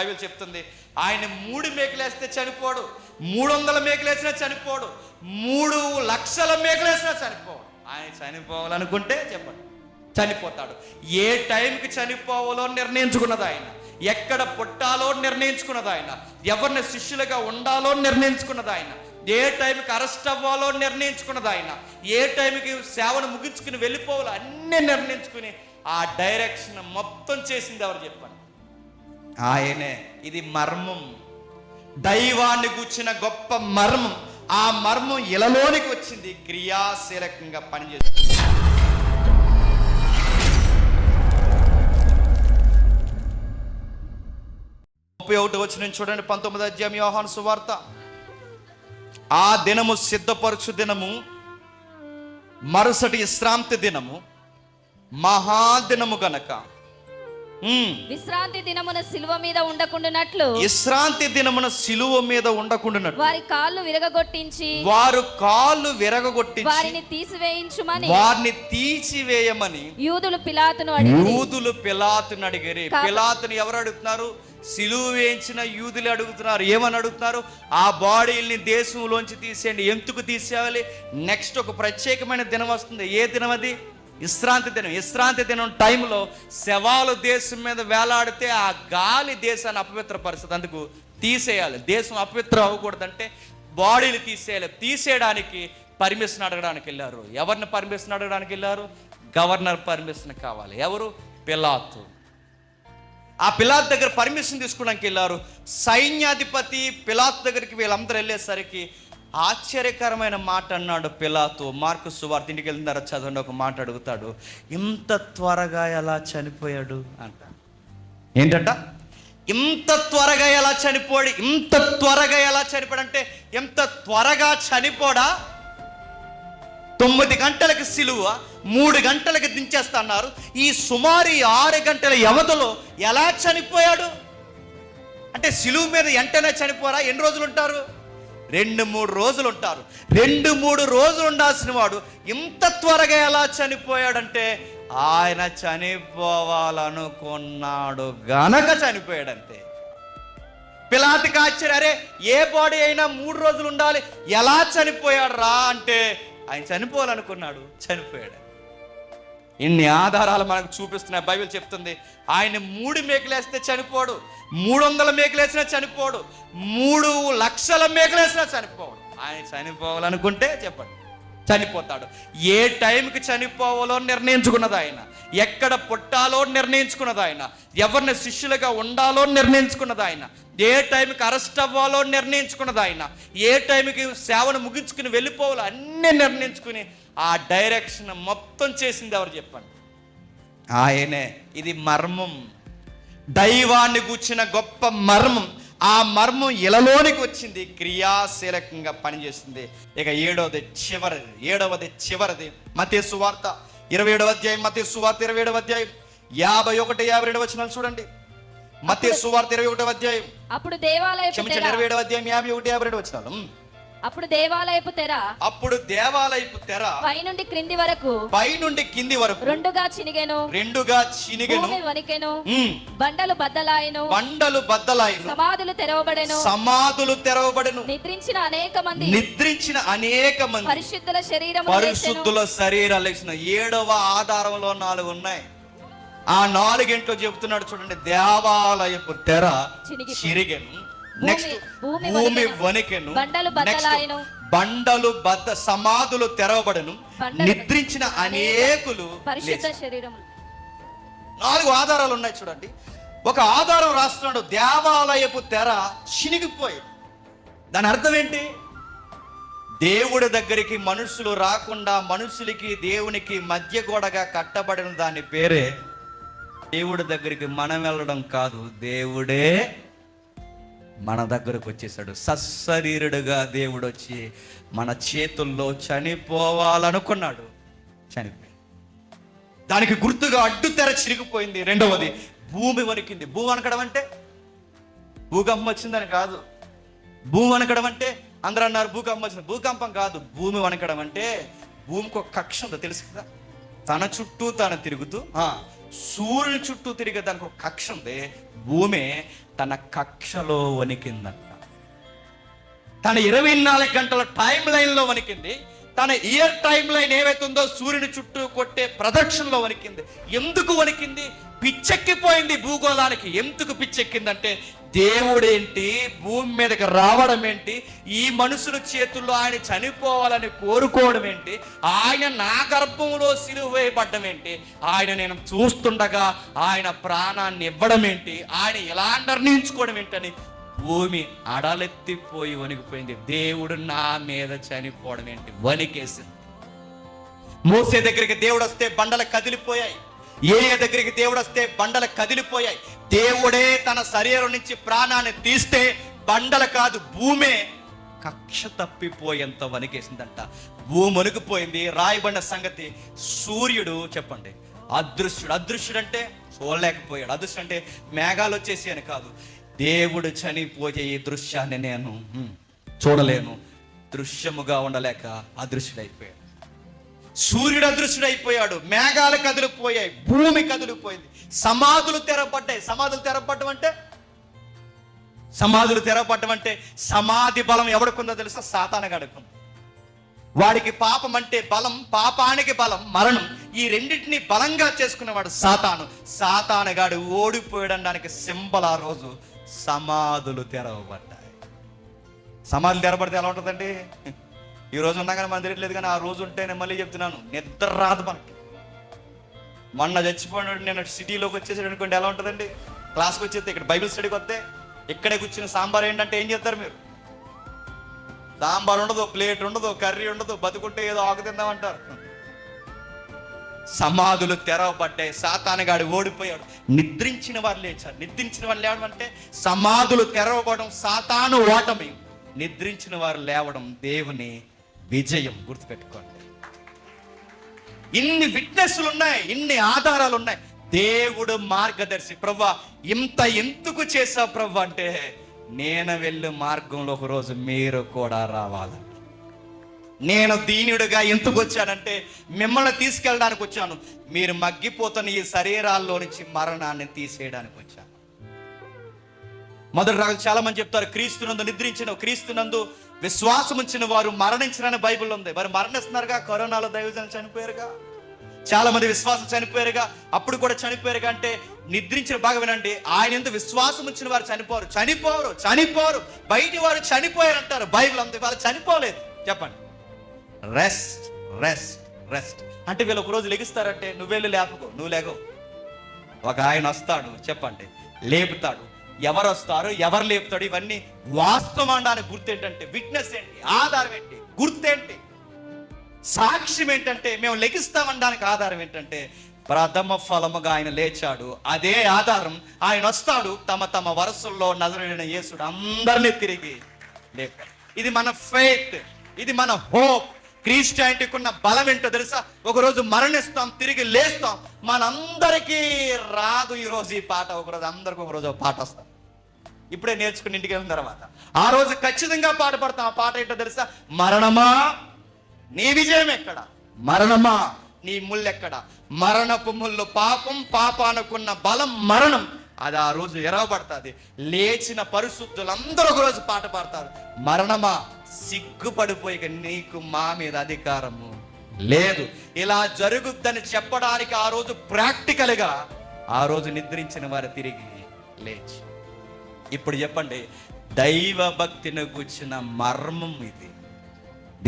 Bible చెప్తుంది. ఆయన మూడు మేకలేస్తే చనిపోడు. మూడు వందల మేకలేసినా చనిపోడు. మూడు లక్షల మేకలేసినా చనిపోడు. ఆయన చనిపోవాలనుకుంటే చెప్పండి. చనిపోతాడు. ఏ టైంకి చనిపోవాలో నిర్ణయించుకున్నది ఆయన. ఎక్కడ పుట్టాలో నిర్ణయించుకున్నది ఆయన. ఎవరిని శిష్యులుగా ఉండాలో నిర్ణయించుకున్నది ఆయన. ఏ టైంకి అరెస్ట్ అవ్వాలో నిర్ణయించుకున్నది ఆయన. ఏ టైంకి సేవను ముగించుకుని వెళ్ళిపోవాలో అన్నీ నిర్ణయించుకుని ఆ డైరెక్షన్ మొత్తం చేసింది ఎవరు చెప్పండి? ఆయనే. ఇది మర్మం. దైవాన్ని కూర్చిన గొప్ప మర్మం. ఆ మర్మం ఇలలోనికి వచ్చింది. క్రియాశీలకంగా పనిచేస్తుంది. ముప్పై ఒకటి వచ్చిన చూడండి. పంతొమ్మిది అధ్యాయం యోహాను సువార్త. ఆ దినము సిద్ధపరచు దినము మరుసటి విశ్రాంతి దినము మహాదినము గనక విశ్రాంతి దినమున సిలువ మీద ఉండకుండానట్లు. విశ్రాంతి దినమున సిలువ మీద ఉండకుండానట్టు వారి కాళ్ళు విరగగొట్టించి వారు కాళ్ళు విరగగొట్టించి వారిని తీసివేయించుమని. వారిని తీసివేయమని యూదులు పిలాతును అడిగి యూదులు పిలాతుని అడిగారు. పిలాతుని ఎవరు అడుగుతున్నారు? సిలువ వేయించిన యూదులు అడుగుతున్నారు. ఏమని అడుగుతున్నారు? ఆ బాడీల్ని దేశంలోంచి తీసేయండి. ఎందుకు తీసేయాలి? నెక్స్ట్ ఒక ప్రత్యేకమైన దినం వస్తుంది. ఏ దినం అది? విశ్రాంతి దినం విశ్రాంతి దినం టైంలో శవాలు దేశం మీద వేలాడితే ఆ గాలి దేశాన్ని అపవిత్రపరుస్తుంది. అందుకు తీసేయాలి. దేశం అపవిత్రం అవ్వకూడదంటే బాడీలు తీసేయాలి. తీసేయడానికి పర్మిషన్ అడగడానికి వెళ్ళారు. ఎవరిని పర్మిషన్ అడగడానికి వెళ్ళారు? గవర్నర్ పర్మిషన్ కావాలి. ఎవరు? పిలాత్. ఆ పిలాత్ దగ్గర పర్మిషన్ తీసుకోవడానికి వెళ్ళారు. సైన్యాధిపతి పిలాత్ దగ్గరికి వీళ్ళందరూ వెళ్ళేసరికి ఆశ్చర్యకరమైన మాట అన్నాడు పిలాతు. మార్కు సువార్త ఇంటికి వెళ్ళిన తర్వాత చదవండి ఒక మాట అడుగుతాడు. ఇంత త్వరగా ఎలా చనిపోయాడు? అంట. ఏంటంట? ఇంత త్వరగా ఎలా చనిపోయాడు? ఇంత త్వరగా ఎలా చనిపోయాడు అంటే ఎంత త్వరగా చనిపోడా? తొమ్మిది గంటలకు సిలువ మూడు గంటలకు దించేస్తా అన్నారు. ఈ సుమారు ఆరు గంటల వ్యవధిలో ఎలా చనిపోయాడు? అంటే సిలువ మీద వెంటనే చనిపోరా? ఎన్ని రోజులు ఉంటారు? రెండు మూడు రోజులు ఉంటారు రెండు మూడు రోజులు ఉండాల్సిన వాడు ఇంత త్వరగా ఎలా చనిపోయాడంటే ఆయన చనిపోవాలనుకున్నాడు గనక చనిపోయాడంతే. పిలాతికి ఆశ్చర్య అరే ఏ బాడీ అయినా మూడు రోజులు ఉండాలి ఎలా చనిపోయాడు రా? అంటే ఆయన చనిపోవాలనుకున్నాడు చనిపోయాడు. ఇన్ని ఆధారాలు మనకు చూపిస్తున్నాయి. బైబిల్ చెప్తుంది ఆయన మూడు మేకలేస్తే చనిపోడు మూడు వందల మేకలేసినా చనిపోడు మూడు లక్షల మేకలేసినా చనిపోడు. ఆయన చనిపోవాలనుకుంటే చెప్పండి చనిపోతాడు. ఏ టైంకి చనిపోవాలో నిర్ణయించుకున్నది ఆయన. ఎక్కడ పుట్టాలో నిర్ణయించుకున్నది ఆయన. ఎవరిని శిష్యులుగా ఉండాలో నిర్ణయించుకున్నది ఆయన. ఏ టైంకి అరెస్ట్ అవ్వాలో నిర్ణయించుకున్నది ఆయన. ఏ టైంకి సేవను ముగించుకుని వెళ్ళిపోవాలో అన్నీ నిర్ణయించుకుని ఆ డైరెక్షన్ మొత్తం చేసింది ఎవరు చెప్పండి? ఆయనే ఇది మర్మం. దైవాన్ని కూర్చిన గొప్ప మర్మం. ఆ మర్మం ఇలలోనికి వచ్చింది క్రియాశీలకంగా పనిచేస్తుంది. ఇక ఏడవది చివరిది ఏడవది చివరిది. మతే సువార్త ఇరవై ఏడవ అధ్యాయం మతే సువార్త ఇరవై ఏడవ అధ్యాయం. యాభై ఒకటి యాభై రెండు వచనాలు చూడండి. మతే సువార్త ఇరవై ఒకటవ అధ్యాయం. అప్పుడు తెర. ఇరవై ఏడవ అధ్యాయం యాభై ఒకటి యాభై రెండు వచనాలు. ఉమ్. అప్పుడు దేవాలయపు తెర. అప్పుడు దేవాలయపు తెర. పైనుండి క్రింది వరకు. పై నుండి కింది వరకు. రెండుగా చినిగెను. రెండుగా చినిగెను. భూమి వణికెను. బండలు బద్దలాయను. బండలు బద్దలాయను. సమాధులు తెరవబడెను. సమాధులు తెరవబడను. నిద్రించిన అనేక మంది నిద్రించిన అనేక మంది పరిశుద్ధుల శరీరం పరిశుద్ధుల శరీరాలు ఇచ్చిన ఏడవ ఆధారంలో నాలుగు ఉన్నాయి. ఆ నాలుగింట్లో చెబుతున్నాడు చూడండి. దేవాలయపు తెర. చిరిగెను. నెక్స్ట్ భూమి వణికెను. బండలు బద్దలాయెను. బండలు బద్ద సమాధులు తెరవబడను. నిద్రించిన అనేకులు పరిశుద్ధ. శరీరం. నాలుగు ఆధారాలు ఉన్నాయి చూడండి. ఒక ఆధారం రాస్తున్నాడు. దేవాలయపు తెర చినిగిపోయి దాని అర్థం ఏంటి? దేవుడి దగ్గరికి మనుషులు రాకుండా మనుషులకి దేవునికి మధ్య గోడగా కట్టబడిన దాని పేరే దేవుడి దగ్గరికి మనం వెళ్ళడం కాదు. దేవుడే మన దగ్గరకు వచ్చేసాడు. సశరీరుడుగా దేవుడు వచ్చి మన చేతుల్లో చనిపోవాలనుకున్నాడు. చనిపోయి దానికి గుర్తుగా అడ్డు తెర చిరిగిపోయింది. రెండవది భూమి వణికింది. భూమి వణకడం అంటే? భూకంపం వచ్చిందని కాదు. భూమి వణకడం అంటే? అందరూ అన్నారు భూకంపం వచ్చింది. భూకంపం కాదు. భూమి వణకడం అంటే భూమికి ఒక కక్ష ఉందో. తెలుసు కదా? తన చుట్టూ తాను తిరుగుతూ సూర్యుని చుట్టూ తిరిగే దానికి ఒక కక్ష ఉంది. భూమి తన కక్షలో వణికిందంట. తన ఇరవై నాలుగు గంటల టైం లైన్లో వణికింది. తన ఇయర్ టైం లైన్ ఏవైతుందో సూర్యుని చుట్టూ కొట్టే ప్రదక్షిణలో వణికింది. ఎందుకు వణికింది? పిచ్చెక్కిపోయింది భూగోళానికి. ఎందుకు పిచ్చెక్కిందంటే దేవుడేంటి? భూమి మీదకి రావడం ఏంటి? ఈ మనుషుల చేతుల్లో ఆయన చనిపోవాలని కోరుకోవడం ఏంటి? ఆయన నా గర్భంలో సిలువేయబడ్డం ఏంటి? ఆయన నేను చూస్తుండగా ఆయన ప్రాణాన్ని ఇవ్వడం ఏంటి? ఆయన ఎలా నిర్ణయించుకోవడం ఏంటని భూమి అడలెత్తిపోయి వణికిపోయింది దేవుడు నా మీద చనిపోవడం ఏంటి? వణికేసింది. మోసే దగ్గరికి దేవుడు వస్తే బండలు కదిలిపోయాయి. ఏలియా దగ్గరికి దేవుడు వస్తే బండలు కదిలిపోయాయి. దేవుడే తన శరీరం నుంచి ప్రాణాన్ని తీస్తే బండలు కాదు భూమే కక్ష తప్పిపోయేంత వణికేసిందంట. భూమి వణికిపోయింది. రాయబడిన సంగతి సూర్యుడు చెప్పండి. అదృశ్యుడు. అదృశ్యుడు అంటే చూడలేకపోయాడు. అదృశ్యుడు అంటే మేఘాలు వచ్చేసి అని కాదు. దేవుడు చనిపోయే ఈ దృశ్యాన్ని నేను చూడలేను. దృశ్యముగా ఉండలేక అదృశ్యుడైపోయాడు. సూర్యుడు అదృశ్యుడైపోయాడు మేఘాలు కదిలిపోయాయి భూమి కదిలిపోయింది. సమాధులు తెరపడ్డాయి సమాధులు తెరపడ్డం అంటే? సమాధులు తెరపడ్డం అంటే సమాధి బలం ఎవడుకుందో తెలుసా? సాతానగాడుకుంది వాడికి పాపం అంటే బలం పాపానికి బలం మరణం. ఈ రెండింటిని బలంగా చేసుకునేవాడు సాతాను. సాతానగాడు ఓడిపోయడానికి సింబల్ ఆ రోజు. సమాధులు తెరవబడ్డాయి. సమాధులు తెరబడితే ఎలా ఉంటుందండి? ఈ రోజు ఉన్నా కానీ మన తెలియట్లేదు కానీ ఆ రోజు ఉంటే నేను మళ్ళీ చెప్తున్నాను నిద్ర రాదు మనకి. మొన్న చచ్చిపోయినాడు నేను సిటీలోకి వచ్చేసాడు అనుకోండి ఎలా ఉంటుందండి? క్లాస్కి వచ్చేస్తే ఇక్కడ బైబిల్ స్టడీకి వస్తే ఇక్కడే కూర్చుని సాంబార్ ఏంటంటే ఏం చేస్తారు మీరు? సాంబార్ ఉండదు ప్లేట్ ఉండదు కర్రీ ఉండదు బతుకుంటే ఏదో ఆకు తిందామంటారు. సమాధులు తెరవబడ్డాయి సాతానగాడు ఓడిపోయాడు. నిద్రించిన వారు లేచారు. నిద్రించిన వారు లేవడం అంటే సమాధులు తెరవబడడం సాతాను ఓటమి. నిద్రించిన వారు లేవడం దేవుని విజయం గుర్తుపెట్టుకోండి. ఇన్ని విట్నెస్లు ఉన్నాయి ఇన్ని ఆధారాలు ఉన్నాయి దేవుడు మార్గదర్శి. ప్రవ్వా ఇంత ఎందుకు చేసావు ప్రవ్వా అంటే నేను వెళ్ళే మార్గంలో ఒక రోజు మీరు కూడా రావాలని నేను దీనుడిగా ఎందుకు వచ్చానంటే మిమ్మల్ని తీసుకెళ్ళడానికి వచ్చాను. మీరు మగ్గిపోతున్న ఈ శరీరాల్లో నుంచి మరణాన్ని తీసేయడానికి వచ్చాను. మొదటి రాజు చాలా మంది చెప్తారు క్రీస్తునందు నిద్రించిన క్రీస్తునందు విశ్వాసం ఉంచిన వారు మరణించిన బైబిల్ ఉంది. వారు మరణిస్తున్నారుగా? కరోనాలో దైవజనం చనిపోయారుగా? చాలా మంది విశ్వాసం చనిపోయారుగా? అప్పుడు కూడా చనిపోయారుగా అంటే నిద్రించిన బాగా వినండి ఆయన ఎందుకు విశ్వాసం ఉంచిన వారు చనిపోరు. చనిపోరు చనిపోరు. బయటి వారు చనిపోయారు అంటారు బైబిల్ అంతే వాళ్ళు చనిపోలేదు. చెప్పండి. రెస్ట్ రెస్ట్ రెస్ట్ అంటే వీళ్ళు ఒక రోజు లెగిస్తారంటే నువ్వెళ్ళు లేపకో నువ్వు లేగవు. ఒక ఆయన వస్తాడు చెప్పండి. లేపుతాడు. ఎవరు వస్తారు ఎవరు లేపుతాడు ఇవన్నీ వాస్తవం అనడానికి గుర్తు ఏంటంటే విట్నెస్ ఏంటి ఆధారం ఏంటి గుర్తేంటి? సాక్ష్యం ఏంటంటే మేము లెగిస్తామనడానికి ఆధారం ఏంటంటే ప్రథమ ఫలముగా ఆయన లేచాడు. అదే ఆధారం ఆయన వస్తాడు తమ తమ వరసల్లో నజరైన యేసుడు అందరినీ తిరిగి లేపాడు. ఇది మన ఫెయిత్ ఇది మన హోప్ క్రిస్టియానిటీకి ఉన్న బలం ఏంటో తెలుసా? ఒకరోజు మరణిస్తాం తిరిగి లేస్తాం. మనందరికీ రాదు ఈరోజు ఈ పాట. ఒకరోజు అందరికి ఒకరోజు ఒక పాట వస్తాం ఇప్పుడే నేర్చుకుని ఇంటికి వెళ్ళిన తర్వాత. ఆ రోజు ఖచ్చితంగా పాట పడతాం. ఆ పాట ఏంటో తెలుసా? మరణమా? నీ విజయం ఎక్కడ? మరణమా? నీ ముళ్ళెక్కడ మరణపు ముళ్ళు పాపం పాపానుకున్న బలం మరణం. అది ఆ రోజు ఎరవబడుతుంది. లేచిన పరిశుద్ధులందరూ ఒక రోజు పాట పాడతారు. మరణమా? సిగ్గుపడిపోయి నీకు మా మీద అధికారము లేదు. ఇలా జరుగుద్దని చెప్పడానికి ఆ రోజు ప్రాక్టికల్గా ఆ రోజు నిద్రించిన వారు తిరిగి లేచి. ఇప్పుడు చెప్పండి దైవ భక్తిని గుచ్చిన మర్మం ఇది.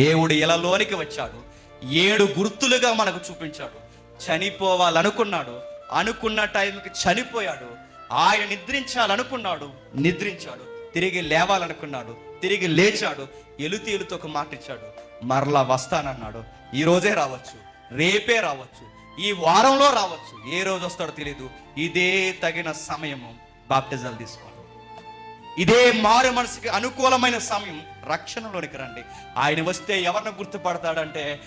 దేవుడు ఇలాలోనికి వచ్చాడు. ఏడు గుర్తులుగా మనకు చూపించాడు. చనిపోవాలనుకున్నాడు. అనుకున్న టైంకి చనిపోయాడు. ఆయన నిద్రించాలనుకున్నాడు నిద్రించాడు తిరిగి లేవాలనుకున్నాడు తిరిగి లేచాడు ఎలుతీలుతో ఒక మాట ఇచ్చాడు మరలా వస్తానన్నాడు. ఈ రోజే రావచ్చు రేపే రావచ్చు ఈ వారంలో రావచ్చు ఏ రోజు వస్తాడో తెలియదు ఇదే తగిన సమయము బాప్టిజాలు తీసుకోండి. ఇదే మారు మనసుకి అనుకూలమైన సమయం రక్షణలోనికి రండి. ఆయన వస్తే ఎవరిని గుర్తుపడతాడంటే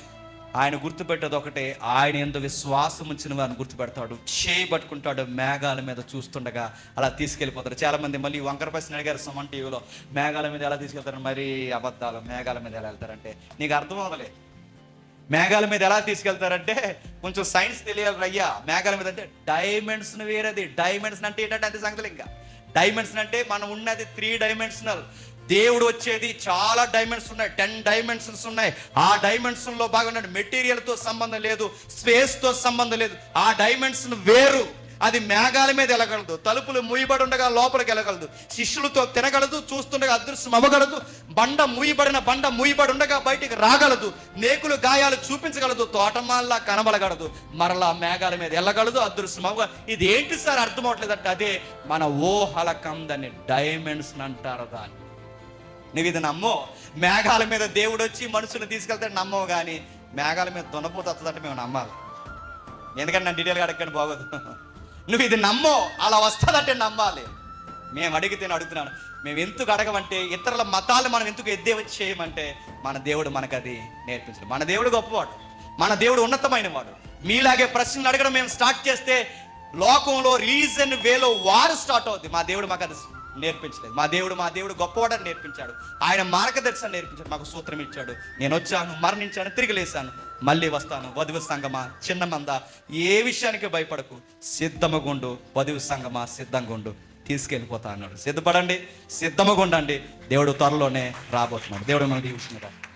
ఆయన గుర్తుపెట్టదు ఒకటే ఆయన ఎందు విశ్వాసం ఉంచిన వారిని గుర్తుపెడతాడు. చేయి పట్టుకుంటాడు మేఘాల మీద చూస్తుండగా అలా తీసుకెళ్ళిపోతాడు చాలామంది మళ్ళీ వంకరపసి అడిగారు సుమన్ టీవీలో మేఘాల మీద ఎలా తీసుకెళ్తారు మరి అబద్ధాలు మేఘాల మీద ఎలా వెళ్తారంటే నీకు అర్థం అవ్వలే మేఘాల మీద ఎలా తీసుకెళ్తారంటే కొంచెం సైన్స్ తెలియాలి అయ్యా మేఘాల మీద అంటే డైమండ్స్ వేరేది. డైమండ్స్ అంటే ఏంటంటే అంతే సంగతులు ఇంకా డైమండ్స్ అంటే మనం ఉన్నది త్రీ డైమెన్షనల్ దేవుడు వచ్చేది చాలా డైమండ్స్ ఉన్నాయి. టెన్ డైమెన్షన్స్ ఉన్నాయి. ఆ డైమెన్షన్లో మెటీరియల్తో సంబంధం లేదు. స్పేస్తో సంబంధం లేదు. ఆ డైమెన్షన్ వేరు. అది మేఘాల మీద వెళ్ళగలదు. తలుపులు ముయ్యబడి ఉండగా లోపలికి వెళ్ళగలదు. శిష్యులతో తినగలదు. చూస్తుండగా అదృశ్యం అవ్వగలదు. బండ మూయబడిన బండ మూయబడి ఉండగా బయటికి రాగలదు. మేకులు గాయాలు చూపించగలదు. తోటమాల్లా కనబడగలదు. మరలా మేఘాల మీద వెళ్ళగలదు. అదృశ్యం అవ్వ ఇది ఏంటి సార్ అర్థం అవట్లేదంటే అదే మన ఓహల కందని డైమండ్స్ అంటారు దాన్ని. నువ్వు ఇది నమ్మో. మేఘాల మీద దేవుడు వచ్చి మనుషుని తీసుకెళ్తే నమ్మవు కానీ మేఘాల మీద దున్నపోతే వస్తుందంటే మేము నమ్మాలి. ఎందుకంటే నన్ను డీటెయిల్గా అడగండి బాగోదు. నువ్వు ఇది నమ్మో అలా వస్తుందంటే నమ్మాలి. మేము అడిగితే నేను అడుగుతున్నాను. మేము ఎందుకు అడగమంటే ఇతరుల మతాలు మనం ఎందుకు ఎద్దేవి చేయమంటే మన దేవుడు మనకు అది నేర్పించడు. మన దేవుడు గొప్పవాడు. మన దేవుడు ఉన్నతమైన వాడు మీలాగే ప్రశ్నలు అడగడం మేము స్టార్ట్ చేస్తే లోకంలో రీజన్ వేలో వారు స్టార్ట్ అవుద్ది. మా దేవుడు మాకు అది నేర్పించలేదు. మా దేవుడు మా దేవుడు గొప్పవాడని నేర్పించాడు. ఆయన మార్గదర్శనం నేర్పించాడు. మాకు సూత్రం ఇచ్చాడు. నేను వచ్చాను మరణించాను తిరిగి లేశాను. మళ్ళీ వస్తాను. వధువు సంగమా చిన్న మంద ఏ విషయానికి భయపడకు. సిద్ధముగుండు వధువు సంగమా సిద్ధంగుండు. తీసుకెళ్ళిపోతా అన్నాడు. సిద్ధపడండి సిద్ధమగుండండి. దేవుడు త్వరలోనే రాబోతున్నాడు. దేవుడు మనకి దీవిస్తున్నాడు